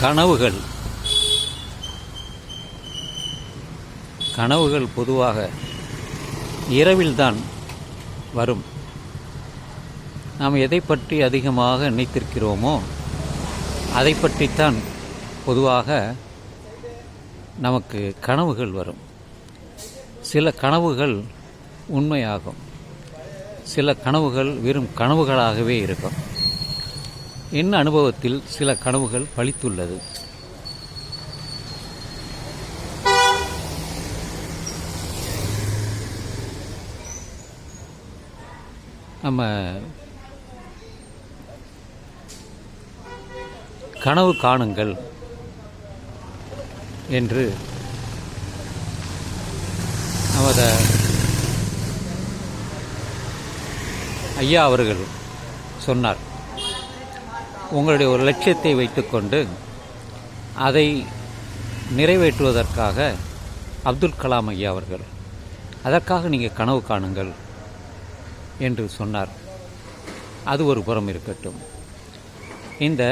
கனவுகள். கனவுகள் பொதுவாக இரவில்தான் வரும். நாம் எதை பற்றி அதிகமாக நினைத்திருக்கிறோமோ அதை பற்றித்தான் பொதுவாக நமக்கு கனவுகள் வரும். சில கனவுகள் உண்மையாகும். சில கனவுகள் வெறும் கனவுகளாகவே இருக்கும். என் அனுபவத்தில் சில கனவுகள் பலித்துள்ளது நம்ம கனவு காணுங்கள் என்று நமது ஐயா அவர்கள் சொன்னார். உங்களுடைய ஒரு லட்சியத்தை வைத்துக்கொண்டு அதை நிறைவேற்றுவதற்காக அப்துல் கலாம் ஐயா அவர்கள் அதற்காக நீங்கள் கனவு காணுங்கள் என்று சொன்னார். அது ஒரு புறம் இருக்கட்டும். இந்த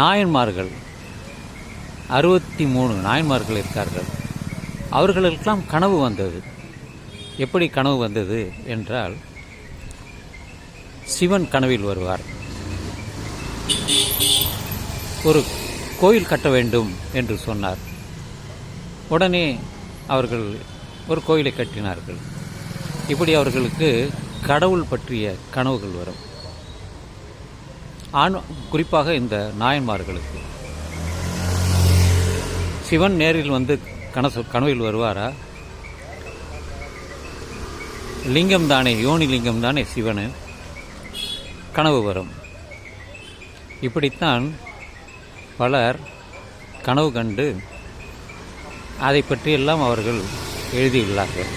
நாயன்மார்கள் அறுபத்தி மூணு நாயன்மார்கள் இருக்கார்கள். அவர்களுக்கெல்லாம் கனவு வந்தது. எப்படி கனவு வந்தது என்றால் சிவன் கனவில் வருவார். ஒரு கோயில் கட்ட வேண்டும் என்று சொன்னார். உடனே அவர்கள் ஒரு கோயிலை கட்டினார்கள். இப்படி அவர்களுக்கு கடவுள் பற்றிய கனவுகள் வரும். ஆண் குறிப்பாக இந்த நாயன்மார்களுக்கு. சிவன் நேரில் வந்து கனசு கனவில் வருவாரா? லிங்கம் தானே யோனி லிங்கம் தானே சிவனு? கனவு வரும். இப்படித்தான் பலர் கனவு கண்டு அதை பற்றியெல்லாம் அவர்கள் எழுதியுள்ளார்கள்.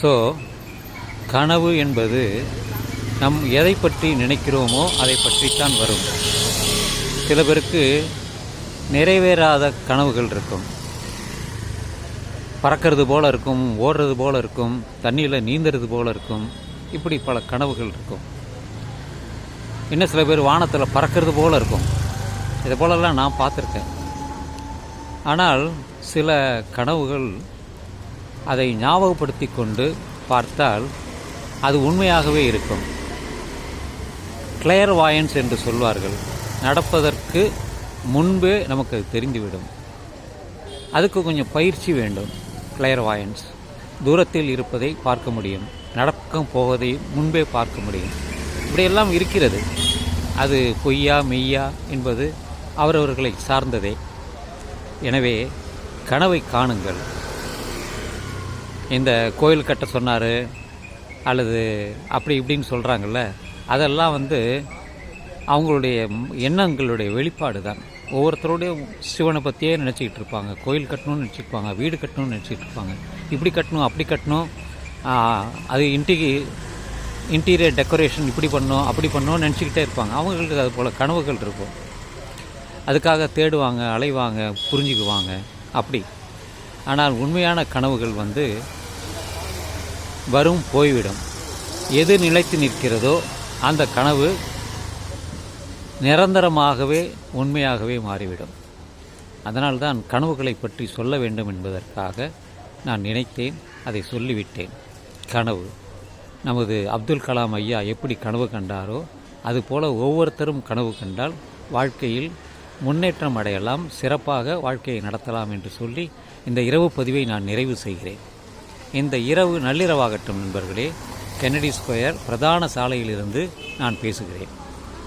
ஸோ கனவு என்பது நம் எதை பற்றி நினைக்கிறோமோ அதை பற்றித்தான் வரும். சில பேருக்கு நிறைவேறாத கனவுகள் இருக்கும். பறக்கிறது போல இருக்கும் ஓடுறது போல இருக்கும் தண்ணியில் நீந்துறது போல இருக்கும் இப்படி பல கனவுகள் இருக்கும். இன்னும் சில பேர் வானத்தில் பறக்கிறது போல இருக்கும். இதை போலெல்லாம் நான் பார்த்துருக்கேன். ஆனால் சில கனவுகள் அதை ஞாபகப்படுத்தி கொண்டு பார்த்தால் அது உண்மையாகவே இருக்கும். கிளியர் வாயன்ஸ் என்று சொல்வார்கள் நடப்பதற்கு முன்பே நமக்கு அது தெரிந்துவிடும். அதுக்கு கொஞ்சம் பயிற்சி வேண்டும். கிளியர் வாயன்ஸ் தூரத்தில் இருப்பதை பார்க்க முடியும். நடக்கம் போவதை முன்பே பார்க்க முடியும். இப்படியெல்லாம் இருக்கிறது. அது பொய்யா மெய்யா என்பது அவரவர்களை சார்ந்ததே. எனவே கனவை காணுங்கள். இந்த கோயில் கட்ட சொன்னார் அல்லது அப்படி இப்படின்னு சொல்கிறாங்கல்ல அதெல்லாம் வந்து அவங்களுடைய எண்ணங்களுடைய வெளிப்பாடு தான் ஒவ்வொருத்தருடைய சிவனை பற்றியே நினச்சிக்கிட்டு இருப்பாங்க. கோயில் கட்டணும்னு நினச்சிருப்பாங்க வீடு கட்டணும்னு நினச்சிக்கிட்டு இருப்பாங்க. இப்படி கட்டணும் அப்படி கட்டணும். அது இன்டி இன்டீரியர் டெக்கரேஷன் இப்படி பண்ணணும் அப்படி பண்ணோம்னு நினச்சிக்கிட்டே இருப்பாங்க. அவங்களுக்கு அது போல் கனவுகள் இருக்கும். அதுக்காக தேடுவாங்க அலைவாங்க புரிஞ்சுக்குவாங்க. அப்படி. ஆனால் உண்மையான கனவுகள் வந்து வரும் போய்விடும். எது நிலைத்து நிற்கிறதோ அந்த கனவு நிரந்தரமாகவே உண்மையாகவே மாறிவிடும். அதனால்தான் கனவுகளை பற்றி சொல்ல வேண்டும் என்பதற்காக நான் நினைத்தேன் அதை சொல்லிவிட்டேன். கனவு. நமது அப்துல் கலாம் ஐயா எப்படி கனவு கண்டாரோ அதுபோல ஒவ்வொருத்தரும் கனவு கண்டால் வாழ்க்கையில் முன்னேற்றம் அடையலாம் சிறப்பாக வாழ்க்கையை நடத்தலாம் என்று சொல்லி இந்த இரவு பதிவை நான் நிறைவு செய்கிறேன். இந்த இரவு நள்ளிரவாகட்டும் நண்பர்களே கென்னடி ஸ்கொயர் பிரதான சாலையிலிருந்து நான் பேசுகிறேன்.